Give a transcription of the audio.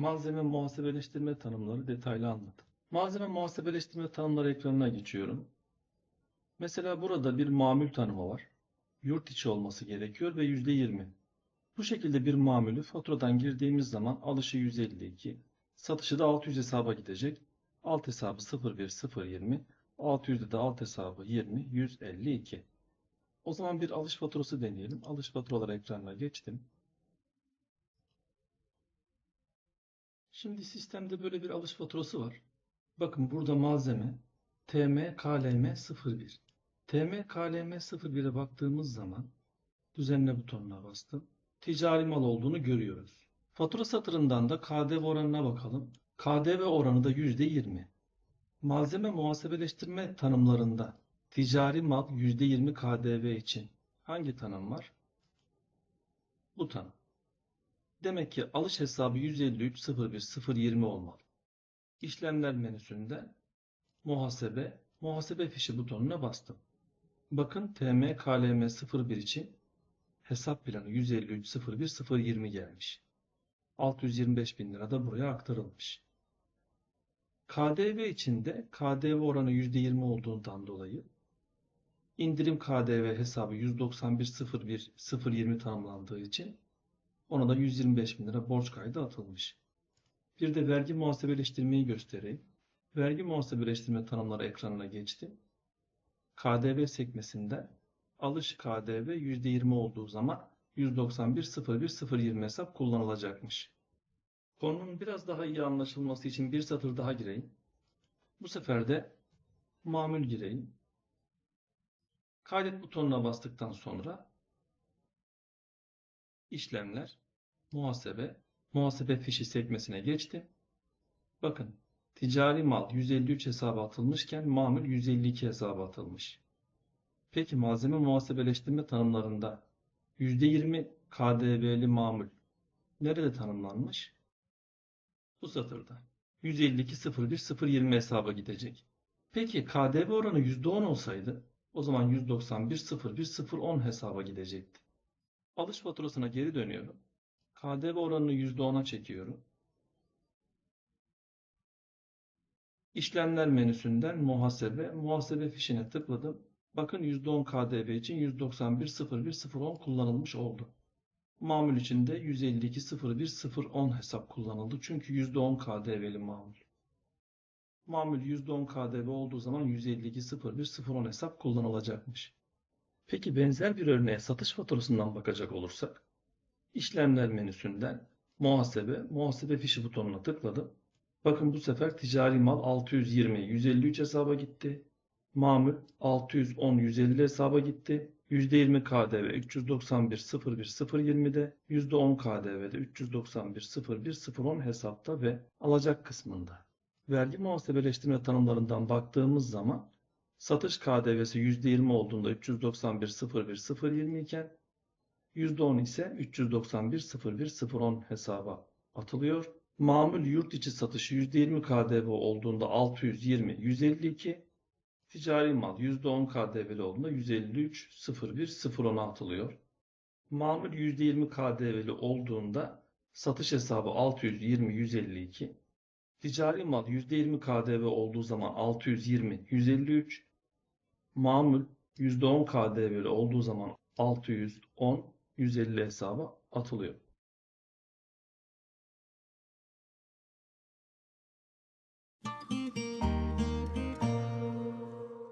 Malzeme muhasebeleştirme tanımları detaylı anlatım. Malzeme muhasebeleştirme tanımları ekranına geçiyorum. Mesela burada bir mamül tanımı var. Yurt içi olması gerekiyor ve %20. Bu şekilde bir mamülü faturadan girdiğimiz zaman alışı 152, satışı da 600 hesaba gidecek. Alt hesabı 01020, 600'de de alt hesabı 20, 152. O zaman bir alış faturası deneyelim. Alış faturaları ekranına geçtim. Şimdi sistemde böyle bir alış faturası var. Bakın burada malzeme TM KLM 01. TM KLM 01'e baktığımız zaman düzenle butonuna bastım. Ticari mal olduğunu görüyoruz. Fatura satırından da KDV oranına bakalım. KDV oranı da %20. Malzeme muhasebeleştirme tanımlarında ticari mal %20 KDV için hangi tanım var? Bu tanım. Demek ki alış hesabı 153 01 020 olmalı. İşlemler menüsünde muhasebe, muhasebe fişi butonuna bastım. Bakın TM KLM 01 için hesap planı 153 01 020 gelmiş. 625 bin lira da buraya aktarılmış. KDV için de KDV oranı %20 olduğundan dolayı indirim KDV hesabı 191 01 020 tanımlandığı için ona da 125 bin lira borç kaydı atılmış. Bir de vergi muhasebeleştirmeyi göstereyim. Vergi muhasebeleştirme tanımları ekranına geçtim. KDV sekmesinde alış KDV %20 olduğu zaman 191 01 020 hesap kullanılacakmış. Konunun biraz daha iyi anlaşılması için bir satır daha gireyim. Bu sefer de mamül gireyim. Kaydet butonuna bastıktan sonra işlemler, muhasebe, muhasebe fişi sekmesine geçtim. Bakın ticari mal 153 hesaba atılmışken mamül 152 hesaba atılmış. Peki malzeme muhasebeleştirme tanımlarında %20 KDV'li mamül nerede tanımlanmış? Bu satırda. 152 01 020 hesaba gidecek. Peki KDV oranı %10 olsaydı o zaman 191 01 010 hesaba gidecekti. Alış faturasına geri dönüyorum. KDV oranını %10'a çekiyorum. İşlemler menüsünden muhasebe, muhasebe fişine tıkladım. Bakın %10 KDV için 191 01 010 kullanılmış oldu. Mamul için de 152 01 010 hesap kullanıldı. Çünkü %10 KDV'li mamul. Mamul %10 KDV olduğu zaman 152 01 010 hesap kullanılacakmış. Peki benzer bir örneğe satış faturasından bakacak olursak, işlemler menüsünden muhasebe, muhasebe fişi butonuna tıkladım. Bakın bu sefer ticari mal 620 153 hesaba gitti. Mamul 610 150 hesaba gitti. %20 KDV 391 01 020'de, %10 KDV'de 391 01 010 hesapta ve alacak kısmında. Vergi muhasebeleştirme tanımlarından baktığımız zaman satış KDV'si %20 olduğunda 391 01 020 iken %10 ise 391 01 010 hesaba atılıyor. Mamul yurt içi satışı %20 KDV olduğunda 620 152 Ticari mal %10 KDV'li olduğunda 153 01 010'a atılıyor. Mamul %20 KDV'li olduğunda satış hesabı 620 152. Ticari mal %20 KDV olduğu zaman 620 153. Mamul %10 KDV'li olduğu zaman 610 150 hesaba atılıyor.